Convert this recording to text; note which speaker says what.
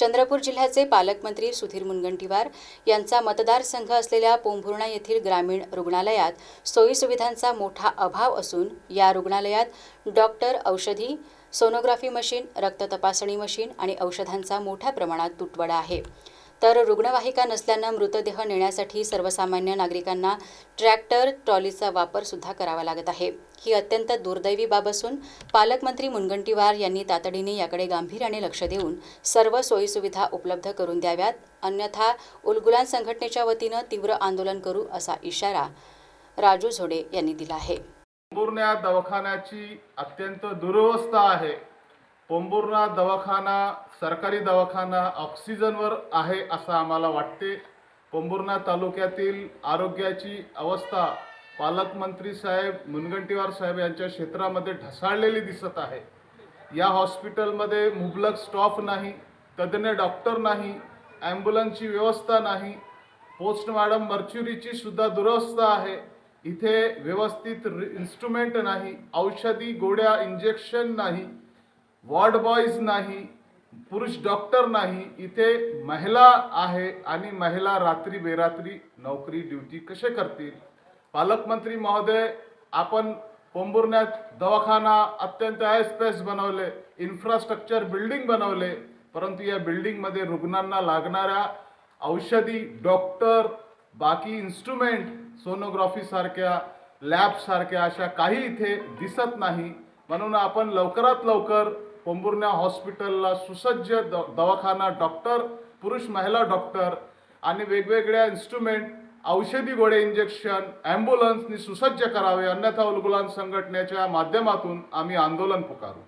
Speaker 1: चंद्रपूर जिल्ह्याचे पालकमंत्री सुधीर मुनगंटीवार यांचा मतदारसंघ असलेल्या पोंभुर्णा येथील ग्रामीण रुग्णालयात सोयीसुविधांचा मोठा अभाव असून या रुग्णालयात डॉक्टर औषधी सोनोग्राफी मशीन रक्त तपासणी मशीन आणि औषधांचा मोठ्या प्रमाणात तुटवडा आहे. तर रुग्णवाहिका नसल्यानं मृतदेह नेण्यासाठी सर्वसामान्य नागरिकांना ट्रॅक्टर ट्रॉलीचा वापर सुद्धा करावा लागत आहे. ही अत्यंत दुर्दैवी बाब असून पालकमंत्री मुनगंटीवार यांनी तातडीने याकडे गांभीर्याने लक्ष देऊन सर्व सोयीसुविधा उपलब्ध करून द्याव्यात अन्यथा उलगुलान संघटनेच्या वतीनं तीव्र आंदोलन करू असा इशारा राजू झोडे यांनी दिला आहे.
Speaker 2: दवाखान्याची अत्यंत दुरवस्था आहे. पोंबुर्णा दवाखाना सरकारी दवाखाना ऑक्सिजनवर आहे असं आम्हाला वाटते. पोंबुर्ना तालुक्यातील आरोग्याची अवस्था पालकमंत्री साहेब मुनगंटीवार साहेब यांच्या क्षेत्रामध्ये ढसाळलेली दिसत आहे. या हॉस्पिटलमध्ये मुबलक स्टॉफ नाही तज्ज्ञ डॉक्टर नाही ॲम्ब्युलन्सची व्यवस्था नाही पोस्टमॉर्टम मर्च्युरीची सुद्धा दुरवस्था आहे. इथे व्यवस्थित इन्स्ट्रुमेंट नाही औषधी गोड्या इंजेक्शन नाही वॉर्ड बॉईज नाही पुरुष डॉक्टर नाही इथे महिला आहे आणि महिला रात्री बेरात्री नोकरी ड्युटी कसे करतील? पालकमंत्री महोदय आपण पोंबुर्ण्यात दवाखाना अत्यंत ऐसपैस बनवले इन्फ्रास्ट्रक्चर बिल्डिंग बनवले परंतु या बिल्डिंगमध्ये रुग्णांना लागणाऱ्या औषधी डॉक्टर बाकी इन्स्ट्रुमेंट सोनोग्राफीसारख्या लॅबसारख्या अशा काही इथे दिसत नाही. म्हणून आपण लवकरात लवकर पोंभुर्णा हॉस्पिटलला सुसज्ज द दवाखाना डॉक्टर पुरुष महिला डॉक्टर आणि वेगवेगळ्या इन्स्ट्रुमेंट औषधी गोळे इंजेक्शन ॲम्ब्युलन्सनी सुसज्ज करावे अन्यथा उलगुलान संघटनेच्या माध्यमातून आम्ही आंदोलन पुकारू.